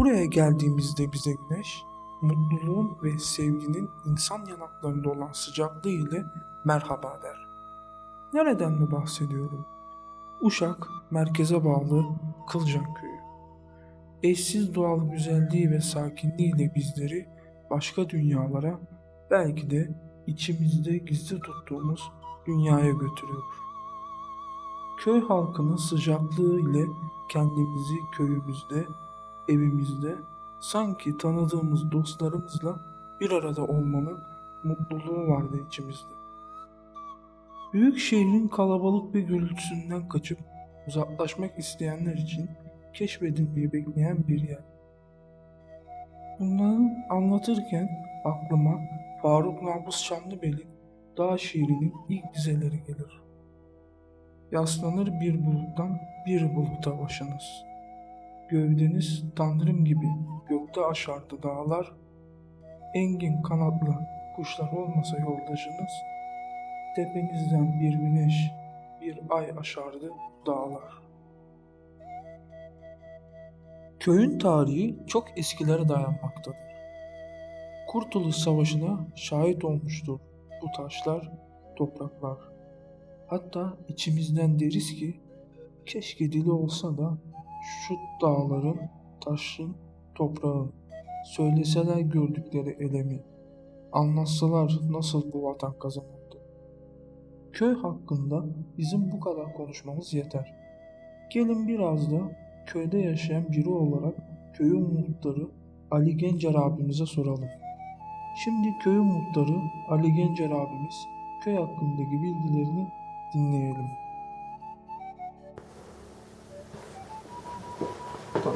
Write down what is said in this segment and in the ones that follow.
Buraya geldiğimizde bize güneş, mutluluğun ve sevginin insan yanaklarında olan sıcaklığı ile merhaba der. Nereden mi bahsediyorum? Uşak, merkeze bağlı Kılcan Köyü. Eşsiz doğal güzelliği ve sakinliğiyle bizleri başka dünyalara, belki de içimizde gizli tuttuğumuz dünyaya götürüyor. Köy halkının sıcaklığı ile kendimizi köyümüzde, evimizde, sanki tanıdığımız dostlarımızla bir arada olmanın mutluluğu vardı içimizde. Büyük şehrin kalabalık ve gürültüsünden kaçıp uzaklaşmak isteyenler için keşfedilmeyi bekleyen bir yer. Bunları anlatırken aklıma Faruk Nabız Çamlıbeli Dağ şiirinin ilk dizeleri gelir. Yaslanır bir buluttan bir buluta başınız. Gövdeniz tanrım gibi gökte aşardı dağlar. Engin kanatlı kuşlar olmasa yoldaşınız. Tepenizden bir güneş, bir ay aşardı dağlar. Köyün tarihi çok eskilere dayanmaktadır. Kurtuluş Savaşı'na şahit olmuştur bu taşlar, topraklar. Hatta içimizden deriz ki keşke dili olsa da şu dağların, taşın, toprağın söyleseler gördükleri elemi, anlatsalar nasıl bu vatan kazanıldı. Köy hakkında bizim bu kadar konuşmamız yeter. Gelin biraz da köyde yaşayan biri olarak köyün muhtarı Ali Gencer abimize soralım. Şimdi köyün muhtarı Ali Gencer abimiz köy hakkındaki bilgilerini dinleyelim.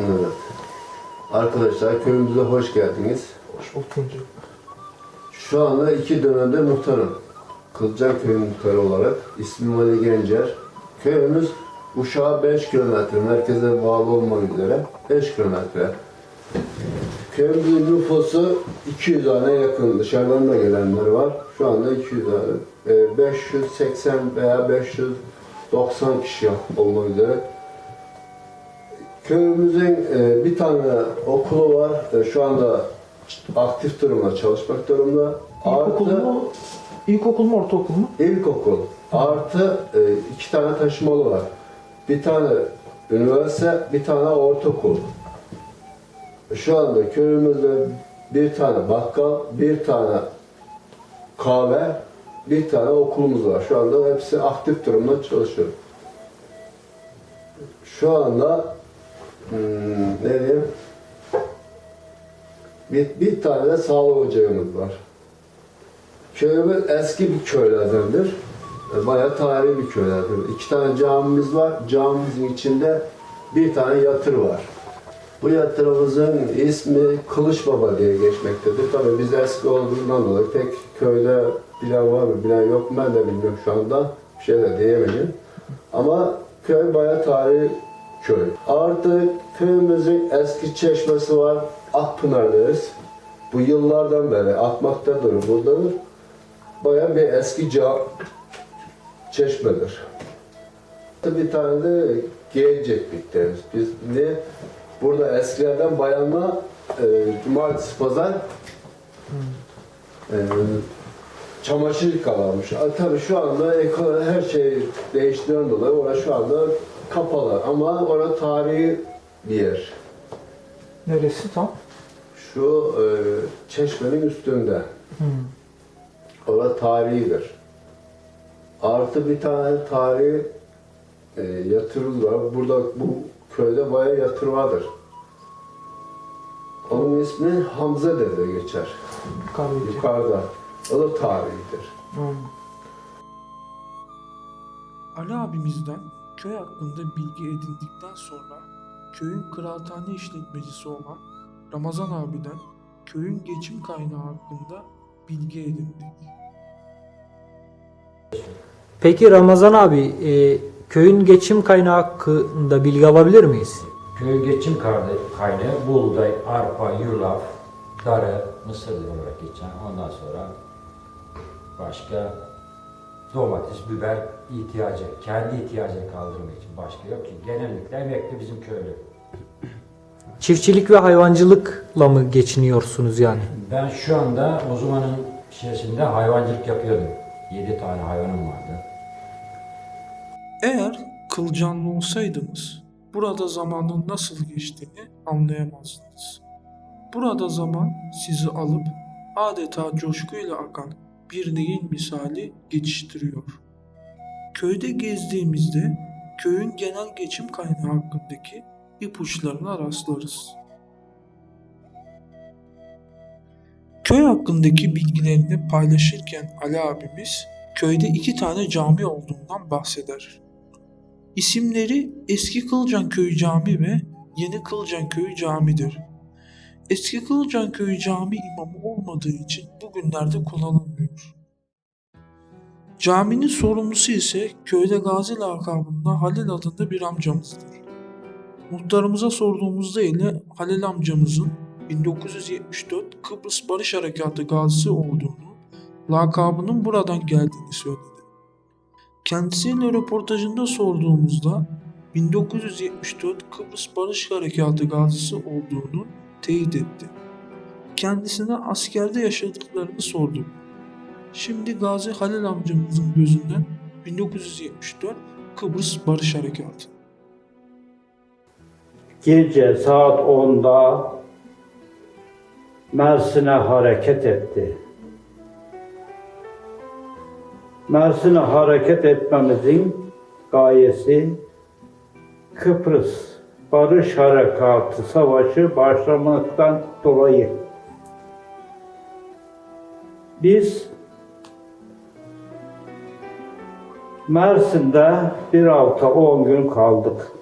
Evet. Arkadaşlar köyümüze hoş geldiniz. Hoş bulduk. Şu anda iki dönemde muhtarım. Kılcan Köyü muhtarı olarak. İsmim Ali Gencer. Köyümüz Uşak'a 5 kilometre, merkeze bağlı olmak üzere 5 kilometre. Köyümüzün nüfusu 200 tane yakın. Dışarıdan da gelenler var. Şu anda 200 tane. Ee, 580 veya 590 kişi olmak üzere Köyümüzün e, bir tane okulu var. E, şu anda aktif durumda, çalışmak durumda. İlkokul Artı mu? İlkokul mu ortaokul mu? ilkokul. Artı e, iki tane taşımalı var. Bir tane üniversite, bir tane ortaokul. Şu anda köyümüzde bir tane bakkal, bir tane kahve, bir tane okulumuz var. Şu anda hepsi aktif durumda çalışıyor. Şu anda hmm, ne diyeyim? Bir, bir tane de sağlık ocağımız var. Köyümüz eski bir köylerdendir. E, Bayağı tarihi bir köylerdir. İki tane camimiz var. Camimizin içinde bir tane yatır var. Bu yatırımızın ismi Kılıç Baba diye geçmektedir. Tabii biz eski olduğundan dolayı pek köyde bilen var mı bilen yok mu ben de bilmiyorum şu anda. Bir şey de diyemedim. Ama köy bayağı tarihi köy. Artı köyümüzün eski çeşmesi var. Akpınar deriz. Bu yıllardan beri akmaktadır, buradadır. Bayağı bir eski ca çeşmedir. Bir tane de geleceklik deriz. Biz ne burada eskilerden bayanla e, cumartesi pazar e, çamaşır yıkarlarmış. A, Tabii şu anda her şey değiştiğinden dolayı orası şu anda kapalı ama orası tarihi bir yer. Neresi tam? Şu e, çeşmenin üstünde. Orası tarihidir. Artı bir tane tarihi e, yatırımız var. Burada bu köyde bayağı yatır vardır. Onun ismi Hamza Dede geçer. Kahveci. Yukarıda. O da tarihidir. Ali abimizden köy hakkında bilgi edindikten sonra köyün kıraathane işletmecisi olan Ramazan abiden köyün geçim kaynağı hakkında bilgi edindik. Peki Ramazan abi, e, köyün geçim kaynağı hakkında bilgi alabilir miyiz? Köy geçim kaynağı- kaynağı buğday, arpa, yulaf, darı, mısır olarak geçen. Ondan sonra başka domates, biber ihtiyacı, kendi ihtiyacını kaldırmak için başka yok ki. Genellikle emekli bizim köylü. çiftçilik ve hayvancılıkla mı geçiniyorsunuz yani? Ben şu anda o zamanın şeysinde hayvancılık yapıyordum. 7 tane hayvanım vardı. Eğer kılcanlı olsaydınız burada zamanın nasıl geçtiğini anlayamazdınız. Burada zaman sizi alıp adeta coşkuyla akan bir nehir misali geçiştiriyor. Köyde gezdiğimizde köyün genel geçim kaynağı hakkındaki ipuçlarına rastlarız. Köy hakkındaki bilgilerini paylaşırken Ali abimiz köyde iki tane cami olduğundan bahseder. İsimleri Eski Kılcan Köyü Cami ve Yeni Kılcan Köyü Cami'dir. Eski Kılcan Köyü Cami imamı olmadığı için bugünlerde kullanılmıyor. Caminin sorumlusu ise köyde Gazi lakabında Halil adında bir amcamızdır. Muhtarımıza sorduğumuzda ile Halil amcamızın 1974 Kıbrıs Barış Harekatı gazisi olduğunu, lakabının buradan geldiğini söyledi. Kendisiyle röportajında sorduğumuzda 1974 Kıbrıs Barış Harekatı gazisi olduğunu teyit etti. Kendisine askerde yaşadıklarını sorduk. Şimdi Gazi Halil amcamızın gözünden 1974 Kıbrıs Barış Harekatı. Gece saat 10'da Mersin'e hareket etti. Mersin'e hareket etmemizin gayesi Kıbrıs Barış Harekatı Savaşı başlamaktan dolayı biz Mersin'de bir hafta 10 gün kaldık.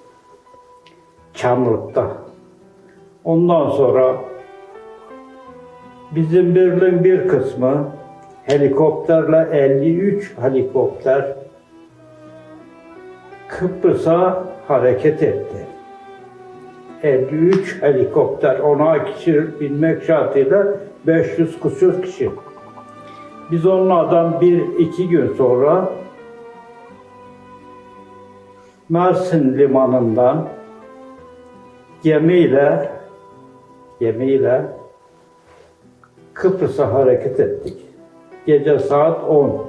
Çamlık'ta. Ondan sonra bizim birliğin bir kısmı helikopterle 53 helikopter Kıbrıs'a hareket etti. 53 helikopter, 10 kişi binmek şartıyla 500 küsur kişi. Biz onlardan bir iki gün sonra Mersin limanından gemiyle gemiyle Kıbrıs'a hareket ettik. Gece saat 10.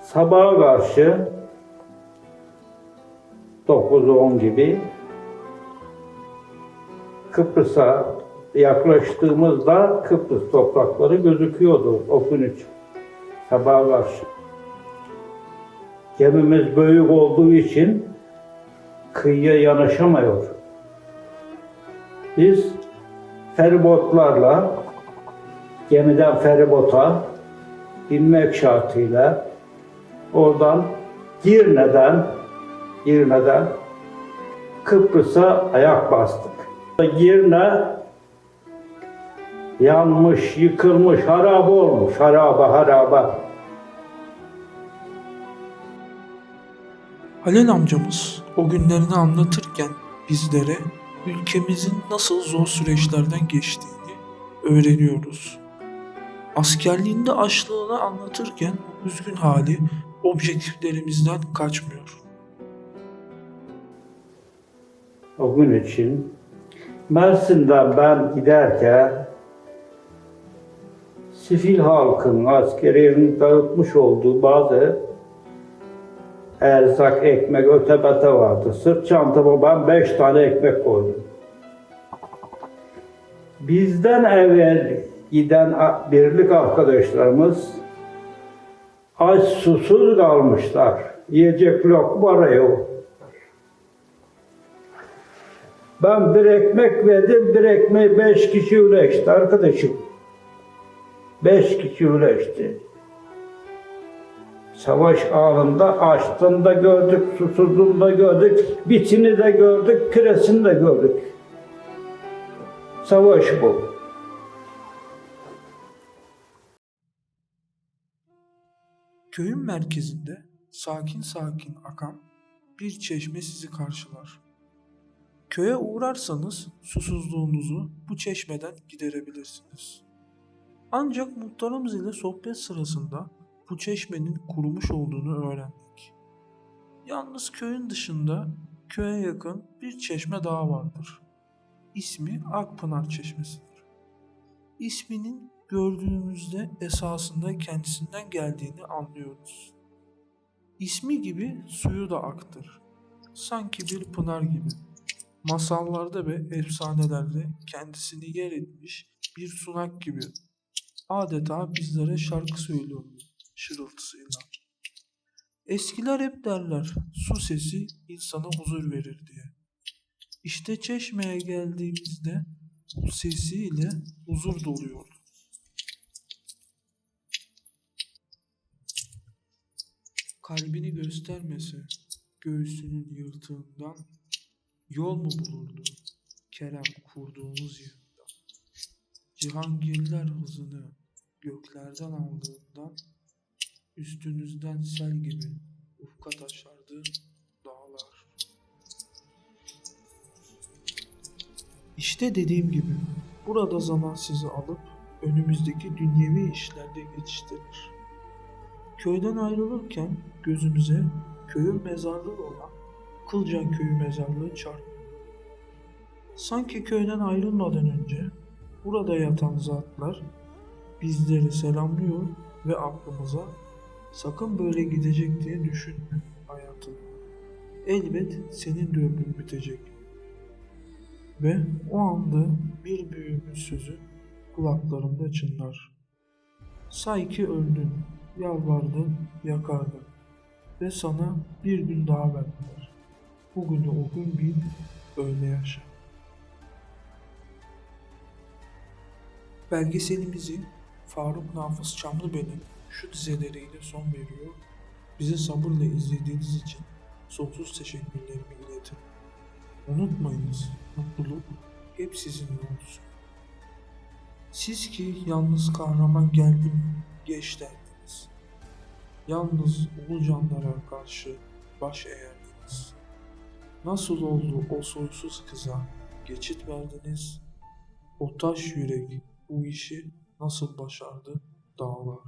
Sabaha karşı 9-10 gibi Kıbrıs'a yaklaştığımızda Kıbrıs toprakları gözüküyordu o gün için. Sabaha karşı. Gemimiz büyük olduğu için kıyıya yanaşamıyor. Biz feribotlarla gemiden feribota binmek şartıyla oradan Girne'den Girne'den Kıbrıs'a ayak bastık. Girne yanmış, yıkılmış, harap olmuş, haraba haraba. Halil amcamız o günlerini anlatırken bizlere ülkemizin nasıl zor süreçlerden geçtiğini öğreniyoruz. Askerliğinde açlığını anlatırken üzgün hali objektiflerimizden kaçmıyor. O gün için Mersin'den ben giderken sivil halkın, askerinin dağıtmış olduğu bazı erzak, ekmek, ötebete vardı. Sırt çantama ben beş tane ekmek koydum. Bizden evvel giden birlik arkadaşlarımız aç susuz kalmışlar. Yiyecek lokma yok. Ben bir ekmek verdim, bir ekmeği beş kişi üleşti arkadaşım. Beş kişi üleşti. Savaş anında açtığını da gördük, susuzluğunu da gördük, bitini de gördük, küresini de gördük. Savaş bu. Köyün merkezinde sakin sakin akan bir çeşme sizi karşılar. Köye uğrarsanız susuzluğunuzu bu çeşmeden giderebilirsiniz. Ancak muhtarımız ile sohbet sırasında bu çeşmenin kurumuş olduğunu öğrendik. Yalnız köyün dışında köye yakın bir çeşme daha vardır. İsmi Akpınar Çeşmesi'dir. İsminin gördüğümüzde esasında kendisinden geldiğini anlıyoruz. İsmi gibi suyu da aktır. Sanki bir pınar gibi. Masallarda ve efsanelerde kendisini yer etmiş bir sunak gibi. Adeta bizlere şarkı söylüyor şırıltısıyla. Eskiler hep derler su sesi insana huzur verir diye. İşte çeşmeye geldiğimizde bu sesiyle huzur doluyordu. Kalbini göstermese göğsünün yırtığından yol mu bulurdu Kerem kurduğumuz yılda? Cihangirler hızını göklerden aldığından üstünüzden sel gibi ufka taşardı dağlar. İşte dediğim gibi burada zaman sizi alıp önümüzdeki dünyevi işlerde geçiştirir. Köyden ayrılırken gözümüze köyün mezarlığı olan Kılcan Köyü mezarlığı çarptı. Sanki köyden ayrılmadan önce burada yatan zatlar bizleri selamlıyor ve aklımıza sakın böyle gidecek diye düşünme hayatım. Elbet senin de ömrün bitecek. Ve o anda bir büyüğümün sözü kulaklarımda çınlar. Say ki öldün, yalvardın, yakardın ve sana bir gün daha verdiler. Bugünü o gün bil, öyle yaşa. Belgeselimizi Faruk Nafız Çamlıbel'in şu dizeleriyle son veriyor. Bizi sabırla izlediğiniz için sonsuz teşekkürlerimi iletin. Unutmayınız, mutluluk hep sizinle olsun. Siz ki yalnız kahraman geldim, geç derdiniz. Yalnız ulu canlara karşı baş eğerdiniz. Nasıl oldu o soysuz kıza geçit verdiniz? O taş yürek bu işi nasıl başardı dağlar?